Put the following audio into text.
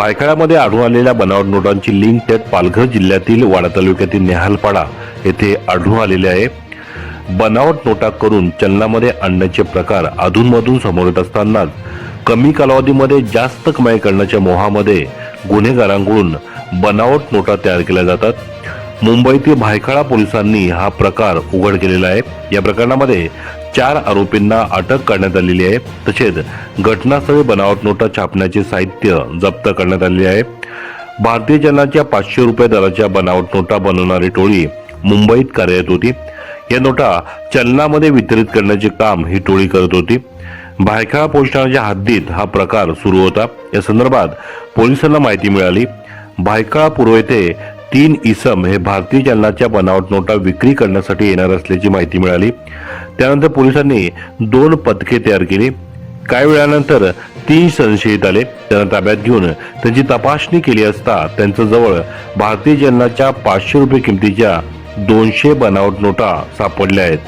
भायखळ्यामध्ये आढळून आलेल्या बनावट नोटांची लिंक त्यात पालघर जिल्ह्यातील वाडा तालुक्यातील नेहालपाडा येथे आढळून आलेले आहे. बनावट नोटा करून चलनामध्ये आणण्याचे प्रकार अधूनमधून समोर येत असतानाच कमी कालावधीमध्ये जास्त कमाई करण्याच्या मोहामध्ये गुन्हेगारांकडून बनावट नोटा तयार केल्या जातात. मुंबईतील भायखळा पोलिसांनी हा प्रकार उघड केलेला आहे. या प्रकरणामध्ये चार आरोपींना अटक करण्यात आलेली आहे. तसेच घटनास्थळी बनावट नोटा छापण्याचे साहित्य जप्त करण्यात आलेले आहे. भारतीय चलनाच्या पाचशे रुपये दराच्या बनावट नोटा बनवणारी टोळी मुंबईत कार्यरत होती. या नोटा चलनामध्ये वितरित करण्याचे काम ही टोळी करत होती. भायखळा पोलीस ठाण्याच्या हद्दीत हा प्रकार सुरू होता. या संदर्भात पोलिसांना माहिती मिळाली. भायखळा पूर्व येथे तीन इसम हे भारतीय चलनाच्या बनावट नोटा विक्री करण्यासाठी येणार असल्याची माहिती मिळाली. त्यानंतर पोलिसांनी दोन पथके तयार केली. काही वेळानंतर तीन संशयित आले. त्यांना ताब्यात घेऊन त्यांची तपासणी केली असता त्यांच्या जवळ भारतीय चलनाच्या पाचशे रुपये किमतीच्या दोनशे बनावट नोटा सापडल्या आहेत.